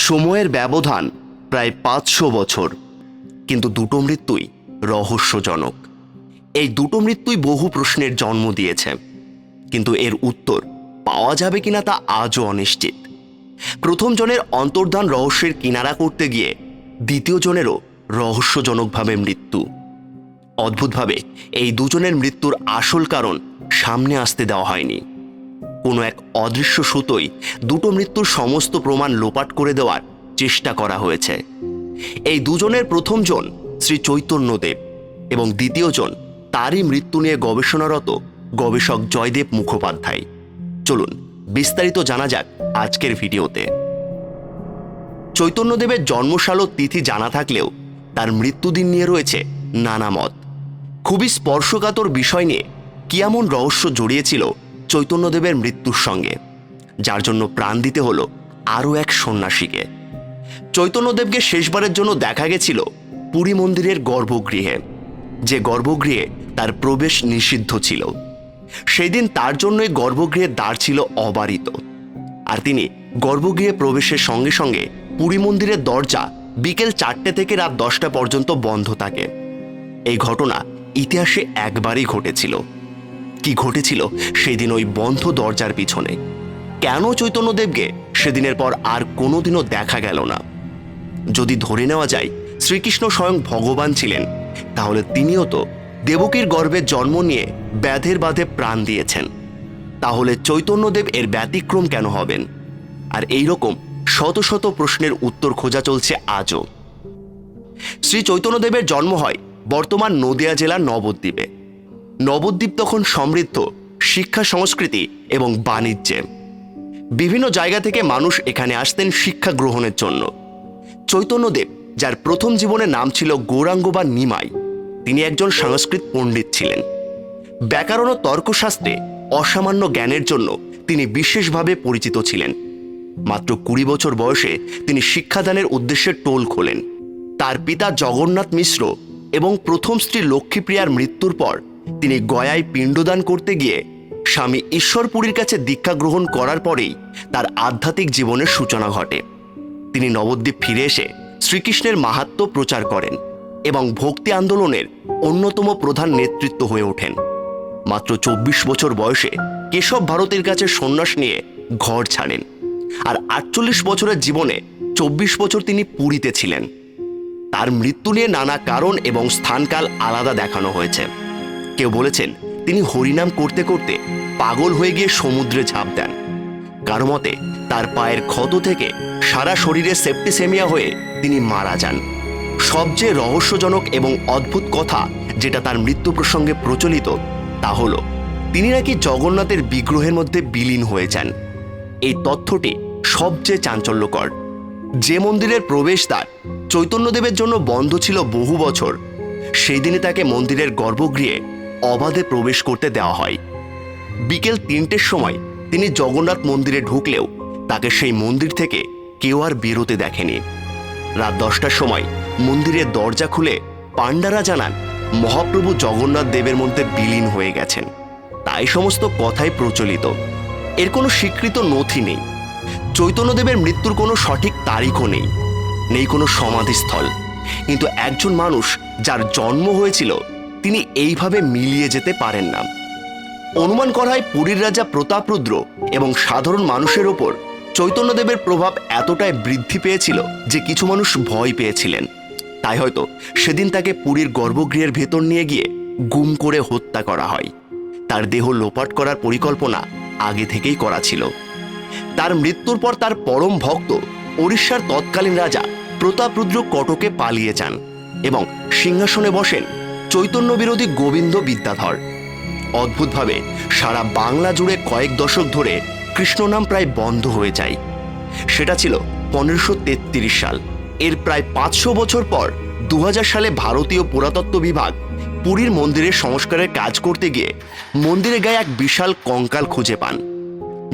সময়ের ব্যবধান প্রায় পাঁচশো বছর। কিন্তু দুটো মৃত্যুই রহস্যজনক। এই দুটো মৃত্যুই বহু প্রশ্নের জন্ম দিয়েছে। কিন্তু এর উত্তর পাওয়া যাবে কিনা তা আজও অনিশ্চিত। প্রথম জনের অন্তর্ধান রহস্যের কিনারা করতে গিয়ে দ্বিতীয় জনেরও রহস্যজনকভাবে মৃত্যু। অদ্ভুতভাবে এই দুজনের মৃত্যুর আসল কারণ সামনে আসতে দেওয়া হয়নি। কোনো এক অদৃশ্য সুতোই দুটো মৃত্যুর সমস্ত প্রমাণ লোপাট করে দেওয়ার চেষ্টা করা হয়েছে। এই দুজনের প্রথমজন শ্রী চৈতন্যদেব এবং দ্বিতীয়জন তারই মৃত্যু নিয়ে গবেষণারত গবেষক জয়দেব মুখোপাধ্যায়। চলুন, বিস্তারিত জানা যাক আজকের ভিডিওতে। চৈতন্যদেবের জন্মসাল তিথি জানা থাকলেও তার মৃত্যুদিন নিয়ে রয়েছে নানা মত। খুবই স্পর্শকাতর বিষয় নিয়ে কি এমন রহস্য জড়িয়েছিল চৈতন্যদেবের মৃত্যুর সঙ্গে, যার জন্য প্রাণ দিতে হলো আরও এক সন্ন্যাসীকে। চৈতন্যদেবকে শেষবারের জন্য দেখা গেছিল পুরী মন্দিরের গর্ভগৃহে, যে গর্ভগৃহে তার প্রবেশ নিষিদ্ধ ছিল। সেই দিন তার জন্যই গর্ভগৃহের দ্বার ছিল অবারিত, আর তিনি গর্ভগৃহে প্রবেশের সঙ্গে সঙ্গে পুরী মন্দিরের দরজা বিকেল চারটে থেকে রাত দশটা পর্যন্ত বন্ধ থাকে। এই ঘটনা ইতিহাসে একবারই ঘটেছিল। কি ঘটেছিল সেদিন ওই বন্ধ দরজার পিছনে। কেন চৈতন্যদেবকে? সেদিনের পর আর কোনোদিনও দেখা গেল না। যদি ধরে নেওয়া যায়, শ্রীকৃষ্ণ স্বয়ং ভগবান ছিলেন, তাহলে তিনিও তো দেবকীর গর্ভে জন্ম নিয়ে ব্যাধের বাধে প্রাণ দিয়েছেন। তাহলে চৈতন্যদেব এর ব্যতিক্রম কেন হবেন? আর এই রকম শত শত প্রশ্নের উত্তর খোঁজা চলছে আজও। শ্রী চৈতন্যদেবের জন্ম হয় বর্তমান নদিয়া জেলার নবদ্বীপে। নবদ্বীপ তখন সমৃদ্ধ, শিক্ষা, সংস্কৃতি এবং বাণিজ্যে। বিভিন্ন জায়গা থেকে মানুষ এখানে আসতেন শিক্ষা গ্রহণের জন্য। চৈতন্যদেব, যার প্রথম জীবনে নাম ছিল গৌরাঙ্গ বা নিমাই, তিনি একজন সংস্কৃত পণ্ডিত ছিলেন। ব্যাকরণ ও তর্কশাস্ত্রে অসামান্য জ্ঞানের জন্য তিনি বিশেষভাবে পরিচিত ছিলেন। মাত্র কুড়ি বছর বয়সে তিনি শিক্ষাদানের উদ্দেশ্যে টোল খোলেন। তার পিতা জগন্নাথ মিশ্র এবং প্রথম স্ত্রী লক্ষ্মীপ্রিয়ার মৃত্যুর পর তিনি গয়ায় পিণ্ডদান করতে গিয়ে স্বামী ঈশ্বরপুরীর কাছে দীক্ষা গ্রহণ করার পরেই তার আধ্যাত্মিক জীবনের সূচনা ঘটে। তিনি নবদ্বীপ ফিরে এসে শ্রীকৃষ্ণের মাহাত্ম্য প্রচার করেন এবং ভক্তি আন্দোলনের অন্যতম প্রধান নেতৃত্ব হয়ে ওঠেন। মাত্র চব্বিশ বছর বয়সে কেশব ভারতের কাছে সন্ন্যাস নিয়ে ঘর ছাড়েন আর আটচল্লিশ বছরের জীবনে চব্বিশ বছর তিনি পুরীতে ছিলেন। তার মৃত্যু নিয়ে নানা কারণ এবং স্থানকাল আলাদা দেখানো হয়েছে। কেউ বলেছেন, তিনি হরিনাম করতে করতে পাগল হয়ে গিয়ে সমুদ্রে ঝাঁপ দেন। কারও মতে, তার পায়ের ক্ষত থেকে সারা শরীরে সেপ্টিসেমিয়া হয়ে তিনি মারা যান। সবচেয়ে রহস্যজনক এবং অদ্ভুত কথা যেটা তার মৃত্যু প্রসঙ্গে প্রচলিত, তা হলো, তিনি নাকি জগন্নাথের বিগ্রহের মধ্যে বিলীন হয়ে যান। এই তথ্যটি সবচেয়ে চাঞ্চল্যকর। যে মন্দিরের প্রবেশদ্বার চৈতন্যদেবের জন্য বন্ধ ছিল বহু বছর, সেই দিনে তাকে মন্দিরের গর্ভগৃহে অবাধে প্রবেশ করতে দেওয়া হয়। বিকেল তিনটের সময় তিনি জগন্নাথ মন্দিরে ঢুকলেও তাকে সেই মন্দির থেকে কেউ আর বেরোতে দেখেনি। রাত দশটার সময় মন্দিরের দরজা খুলে পাণ্ডারা জানান, মহাপ্রভু জগন্নাথ দেবের মধ্যে বিলীন হয়ে গেছেন। তাই সমস্ত কথাই প্রচলিত। এর কোনো স্বীকৃত নথি নেই। চৈতন্যদেবের মৃত্যুর কোনো সঠিক তারিখও নেই। নেই কোনো সমাধিস্থল। কিন্তু একজন মানুষ যার জন্ম হয়েছিল তিনি এইভাবে মিলিয়ে যেতে পারেন না। অনুমান করা হয় পুরীর রাজা প্রতাপরুদ্র এবং সাধারণ মানুষের ওপর চৈতন্যদেবের প্রভাব এতটাই বৃদ্ধি পেয়েছিল যে কিছু মানুষ ভয় পেয়েছিলেন। তাই হয়তো সেদিন তাকে পুরীর গর্ভগৃহের ভেতর নিয়ে গিয়ে গুম করে হত্যা করা হয়। তার দেহ লোপাট করার পরিকল্পনা আগে থেকেই করা ছিল। তার মৃত্যুর পর তার পরম ভক্ত ওড়িশার তৎকালীন রাজা প্রতাপরুদ্র কটকে পালিয়ে যান এবং সিংহাসনে বসেন চৈতন্য বিরোধী গোবিন্দ বিদ্যাধর। অদ্ভুতভাবে সারা বাংলা জুড়ে কয়েক দশক ধরে কৃষ্ণ নাম প্রায় বন্ধ হয়ে যায়। সেটা ছিল পনেরোশো সাল। এর প্রায় পাঁচশো বছর পর দু হাজার সালে ভারতীয় পুরাতত্ত্ব বিভাগ পুরীর মন্দিরের সংস্কারের কাজ করতে গিয়ে মন্দিরের গায়ে এক বিশাল কঙ্কাল খুঁজে পান।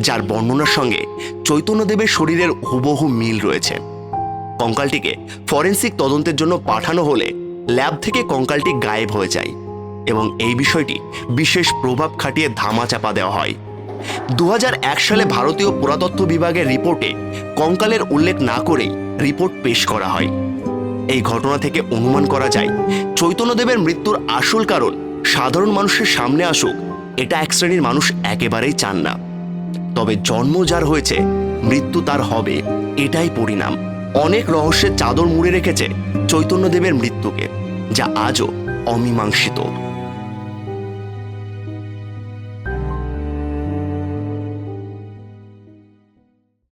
যার বর্ণনার সঙ্গে চৈতন্যদেবের শরীরের হুবহু মিল রয়েছে। কঙ্কালটিকে ফরেন্সিক তদন্তের জন্য পাঠানো হলে ল্যাব থেকে কঙ্কালটি গায়েব হয়ে যায় এবং এই বিষয়টি বিশেষ প্রভাব খাটিয়ে ধামাচাপা দেওয়া হয়। দু হাজার এক সালে ভারতীয় পুরাতত্ত্ব বিভাগের রিপোর্টে কঙ্কালের উল্লেখ না করেই রিপোর্ট পেশ করা হয়। এই ঘটনা থেকে অনুমান করা যায়, চৈতন্যদেবের মৃত্যুর আসল কারণ সাধারণ মানুষের সামনে আসুক, এটা এক শ্রেণির মানুষ একেবারেই চান না। তবে জন্ম যার হয়েছে, মৃত্যু তার হবে, এটাই পরিণাম। অনেক রহস্যের চাদর মুড়ে রেখেছে চৈতন্যদেবের মৃত্যুকে যা আজও অমীমাংসিত।